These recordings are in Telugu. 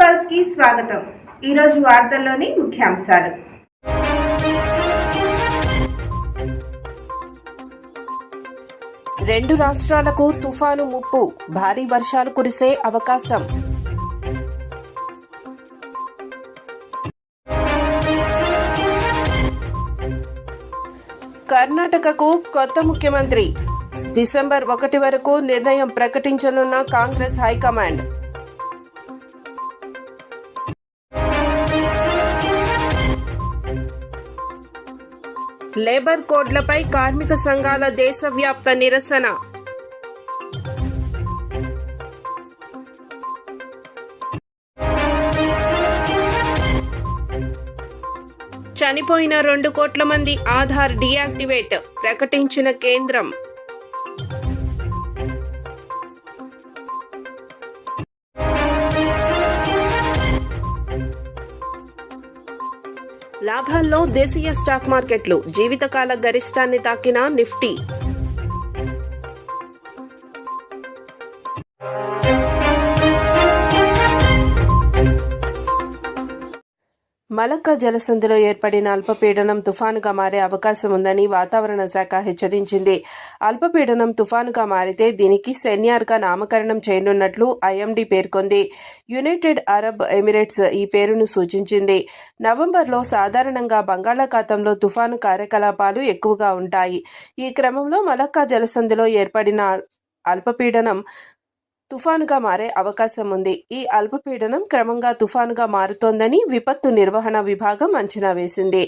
పల్స్కి స్వాగతం. ఈరోజు వార్తల్లోని ముఖ్యాంశాలు. రెండు రాష్ట్రాలకు తుఫాను ముప్పు భారీ వర్షాలు కురిసే అవకాశం. కర్ణాటకకు కొత్త ముఖ్యమంత్రి. డిసెంబర్ ఒకటి వరకు నిర్ణయం ప్రకటించనున్న కాంగ్రెస్ హైకమాండ్. లేబర్ కోడ్లపై కార్మిక సంఘాల దేశవ్యాప్త నిరసన. చనిపోయిన రెండు కోట్ల మంది ఆధార్ డియాక్టివేట్ ప్రకటించిన కేంద్రం. లాభాల్లో దేశీయ స్టాక్ మార్కెట్లు జీవితకాల గరిష్టాన్ని తాకిన నిఫ్టీ మలక్క జలసంధిలో ఏర్పడిన అల్పపీడనం తుఫానుగా మారే అవకాశం ఉందని వాతావరణ శాఖ హెచ్చరించింది. అల్పపీడనం తుఫానుగా మారితే దీనికి సెన్యార్గా నామకరణం చేయనున్నట్లు ఐఎండీ పేర్కొంది. యునైటెడ్ అరబ్ ఎమిరేట్స్ ఈ పేరును సూచించింది. నవంబర్లో సాధారణంగా బంగాళాఖాతంలో తుఫాను కార్యకలాపాలు ఎక్కువగా ఉంటాయి. ఈ క్రమంలో మలక్కా జలసంధిలో ఏర్పడిన అల్పపీడనం తుఫానుగా మారే అవకాశం ఉంది. ఈ అల్పపీడనం క్రమంగా తుఫానుగా మారుతోందని విపత్తు నిర్వహణ విభాగం అంచనా వేసింది.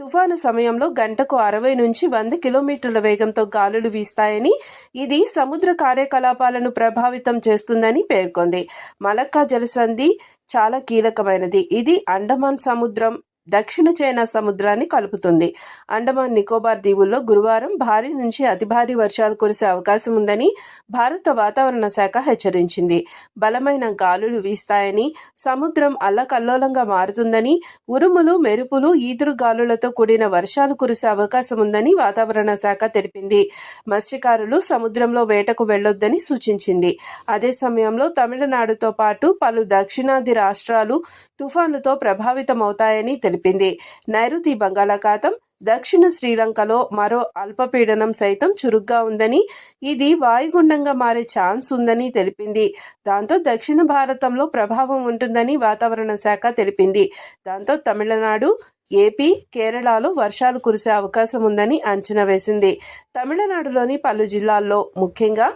తుఫాను సమయంలో గంటకు అరవై నుంచి వంద కిలోమీటర్ల వేగంతో గాలులు వీస్తాయని ఇది సముద్ర కార్యకలాపాలను ప్రభావితం చేస్తుందని పేర్కొంది. మలక్కా జలసంధి చాలా కీలకమైనది. ఇది అండమాన్ సముద్రం దక్షిణ చైనా సముద్రాన్ని కలుపుతుంది. అండమాన్ నికోబార్ దీవుల్లో గురువారం భారీ నుంచి అతి భారీ వర్షాలు కురిసే అవకాశం ఉందని భారత వాతావరణ శాఖ హెచ్చరించింది. బలమైన గాలులు వీస్తాయని సముద్రం అల్లకల్లోలంగా మారుతుందని ఉరుములు మెరుపులు ఈదురు గాలులతో కూడిన వర్షాలు కురిసే అవకాశం ఉందని వాతావరణ శాఖ తెలిపింది. మత్స్యకారులు సముద్రంలో వేటకు వెళ్ళొద్దని సూచించింది. అదే సమయంలో తమిళనాడుతో పాటు పలు దక్షిణాది రాష్ట్రాలు తుఫానుతో ప్రభావితమవుతాయని తెలిపింది. నైరుతి బంగాళాఖాతం దక్షిణ శ్రీలంకలో మరో అల్పపీడనం సైతం చురుగ్గా ఉందని ఇది వాయుగుండంగా మారే ఛాన్స్ ఉందని తెలిపింది. దాంతో దక్షిణ భారతంలో ప్రభావం ఉంటుందని వాతావరణ శాఖ తెలిపింది. దాంతో తమిళనాడు ఏపీ కేరళలో వర్షాలు కురిసే అవకాశం ఉందని అంచనా వేసింది. తమిళనాడులోని పలు జిల్లాల్లో ముఖ్యంగా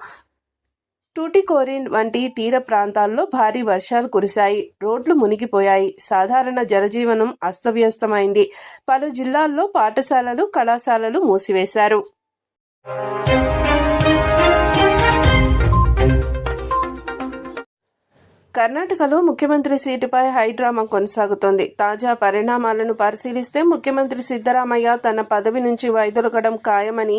టూటికోరిన్ వంటి తీర ప్రాంతాల్లో భారీ వర్షాలు కురిశాయి. రోడ్లు మునిగిపోయాయి. సాధారణ జనజీవనం అస్తవ్యస్తమైంది. పలు జిల్లాల్లో పాఠశాలలు కళాశాలలు మూసివేశారు. కర్ణాటకలో ముఖ్యమంత్రి సీటుపై హైడ్రామా కొనసాగుతోంది. తాజా పరిణామాలను పరిశీలిస్తే ముఖ్యమంత్రి సిద్దరామయ్య తన పదవి నుంచి వైదొలగడం ఖాయమని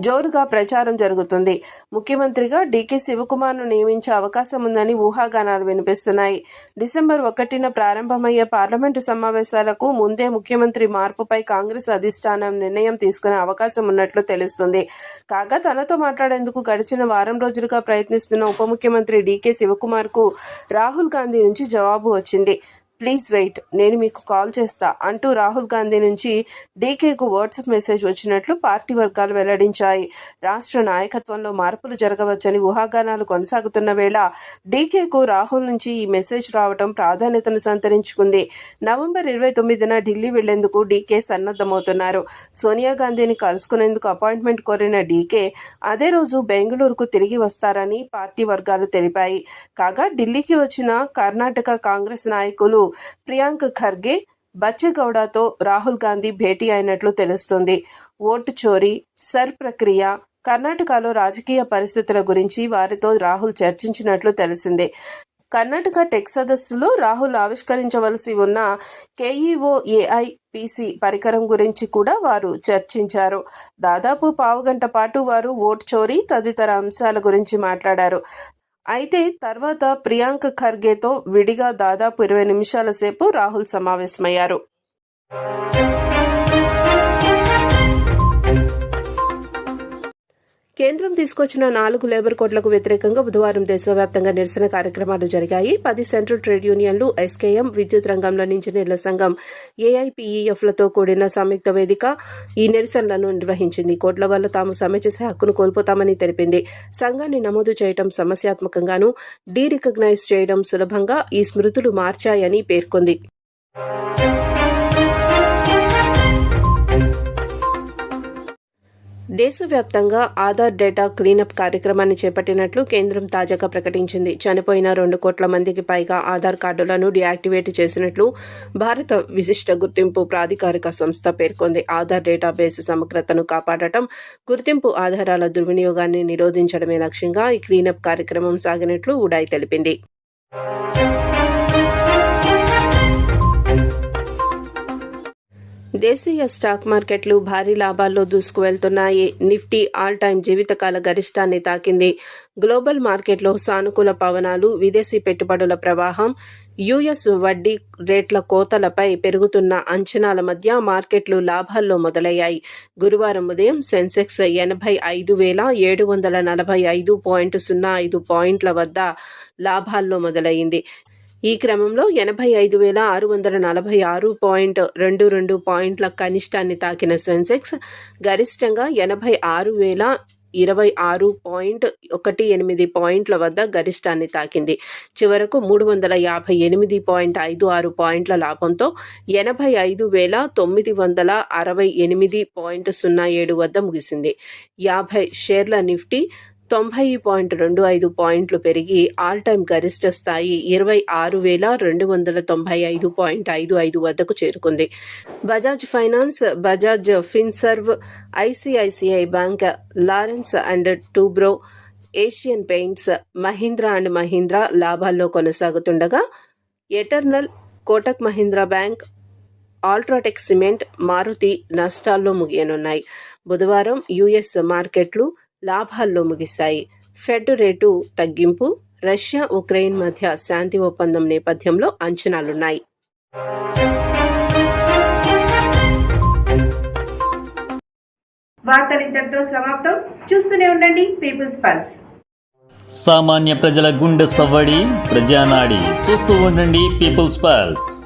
జోరుగా ప్రచారం జరుగుతుంది. ముఖ్యమంత్రిగా డీకే శివకుమార్ను నియమించే అవకాశం ఉందని ఊహాగానాలు వినిపిస్తున్నాయి. డిసెంబర్ ఒకటిన ప్రారంభమయ్యే పార్లమెంటు సమావేశాలకు ముందే ముఖ్యమంత్రి మార్పుపై కాంగ్రెస్ అధిష్టానం నిర్ణయం తీసుకునే అవకాశం ఉన్నట్లు తెలుస్తుంది. కాగా తనతో మాట్లాడేందుకు గడిచిన వారం రోజులుగా ప్రయత్నిస్తున్న ఉప ముఖ్యమంత్రి డీకే శివకుమార్కు రాహుల్ గాంధీ నుంచి జవాబు వచ్చింది. ప్లీజ్ వెయిట్ నేను మీకు కాల్ చేస్తా అంటూ రాహుల్ గాంధీ నుంచి డీకేకు వాట్సాప్ మెసేజ్ వచ్చినట్లు పార్టీ వర్గాలు వెల్లడించాయి. రాష్ట్ర నాయకత్వంలో మార్పులు జరగవచ్చని ఊహాగానాలు కొనసాగుతున్న వేళ డీకేకు రాహుల్ నుంచి ఈ మెసేజ్ రావడం ప్రాధాన్యతను సంతరించుకుంది. నవంబర్ ఇరవై తొమ్మిదిన ఢిల్లీ వెళ్ళేందుకు డీకే సన్నద్ధమవుతున్నారు. సోనియా గాంధీని కలుసుకునేందుకు అపాయింట్మెంట్ కోరిన డీకే అదే రోజు బెంగళూరుకు తిరిగి వస్తారని పార్టీ వర్గాలు తెలిపాయి. కాగా ఢిల్లీకి వచ్చిన కర్ణాటక కాంగ్రెస్ నాయకులు ప్రియాంక్ ఖర్గే బచ్చగౌడతో రాహుల్ గాంధీ భేటీ అయినట్లు తెలుస్తుంది. ఓటు చోరీ సర్ ప్రక్రియ కర్ణాటకలో రాజకీయ పరిస్థితుల గురించి వారితో రాహుల్ చర్చించినట్లు తెలిసిందే. కర్ణాటక టెక్ సదస్సులో రాహుల్ ఆవిష్కరించవలసి ఉన్న కేఈఓ ఏఐపిసి పరికరం గురించి కూడా వారు చర్చించారు. దాదాపు పావుగంట పాటు వారు ఓట్ చోరీ తదితర అంశాల గురించి మాట్లాడారు. అయితే తర్వాత ప్రియాంక ఖర్గేతో విడిగా దాదాపు ఇరవై నిమిషాల సేపు రాహుల్ సమావేశమయ్యారు. కేంద్రం తీసుకొచ్చిన నాలుగు లేబర్ కోడ్లకు వ్యతిరేకంగా బుధవారం దేశవ్యాప్తంగా నిరసన కార్యక్రమాలు జరిగాయి. పది సెంట్రల్ ట్రేడ్ యూనియన్లు ఎస్కేఎం విద్యుత్ రంగంలోని ఇంజనీర్ల సంఘం ఏఐపీఈఎఫ్లతో కూడిన సంయుక్త వేదిక ఈ నిరసనలను నిర్వహించింది. కోట్ల వల్ల తాము సమ్మె చేసే హక్కును కోల్పోతామని తెలిపింది. సంఘాన్ని నమోదు చేయడం సమస్యాత్మకంగాను డీ రికగ్నైజ్ చేయడం సులభంగా ఈ స్మృతులు మార్చాయని పేర్కొంది. దేశవ్యాప్తంగా ఆధార్ డేటా క్లీనప్ కార్యక్రమాన్ని చేపట్టినట్లు కేంద్రం తాజాగా ప్రకటించింది. చనిపోయిన రెండు కోట్ల మందికి పైగా ఆధార్ కార్డులను డియాక్టివేట్ చేసినట్లు భారత విశిష్ట గుర్తింపు ప్రాధికారిక సంస్థ పేర్కొంది. ఆధార్ డేటాబేస్ సమగ్రతను కాపాడటం గుర్తింపు ఆధారాల దుర్వినియోగాన్ని నిరోధించడమే లక్ష్యంగా ఈ క్లీనప్ కార్యక్రమం సాగినట్లు ఉడాయ్ తెలిపింది. దేశీయ స్టాక్ మార్కెట్లు భారీ లాభాల్లో దూసుకువెళ్తున్నాయి. నిఫ్టీ ఆల్ టైమ్ జీవితకాల గరిష్టాన్ని తాకింది. గ్లోబల్ మార్కెట్లో సానుకూల పవనాలు విదేశీ పెట్టుబడుల ప్రవాహం యుఎస్ వడ్డీ రేట్ల కోతలపై పెరుగుతున్న అంచనాల మధ్య మార్కెట్లు లాభాల్లో మొదలయ్యాయి. గురువారం ఉదయం సెన్సెక్స్ ఎనభై ఐదు వేల ఏడు వందల నలభై ఐదు పాయింట్ సున్నా ఐదు పాయింట్ల వద్ద లాభాల్లో మొదలైంది ఈ క్రమంలో ఎనభై ఐదు వేల ఆరు వందల నలభై ఆరు పాయింట్ రెండు రెండు పాయింట్ల కనిష్టాన్ని తాకిన సెన్సెక్స్ గరిష్టంగా ఎనభై ఆరు వేల ఇరవై ఆరు పాయింట్ ఒకటి ఎనిమిది పాయింట్ల వద్ద గరిష్టాన్ని తాకింది. చివరకు మూడు వందల యాభై ఎనిమిది పాయింట్ ఐదు ఆరు పాయింట్ల లాభంతో ఎనభై ఐదు వేల తొమ్మిది వందల అరవై ఎనిమిది పాయింట్ సున్నా ఏడు వద్ద ముగిసింది. యాభై షేర్ల నిఫ్టీ తొంభై పాయింట్ రెండు ఐదు పాయింట్లు పెరిగి ఆల్ టైమ్ గరిష్ట స్థాయి ఇరవై ఆరు వేల రెండు వందల తొంభై ఐదు పాయింట్ ఐదు ఐదు వద్దకు చేరుకుంది. Bajaj finance Bajaj Finserv ICICI bank Lawrence and Toubro Asian Paints Mahindra and Mahindra లాభాల్లో కొనసాగుతుండగా Eternal Kotak Mahindra bank UltraTech cement Maruti నష్టాల్లో ముగియనున్నాయి. బుధవారం యుఎస్ మార్కెట్లు లాభాల్లో ముగిశాయి. ఫెడ్ రేటు తగ్గింపు రష్యా ఉక్రెయిన్ మధ్య శాంతి ఒప్పందం నేపథ్యంలో అంచనాలున్నాయి. వార్తలు ఇంతటితో సమాప్తం. చూస్తూనే ఉండండి పీపుల్స్ పల్స్. సామాన్య ప్రజల గుండె సవ్వడి ప్రజానాడి. చూస్తూ ఉండండి పీపుల్స్ పల్స్.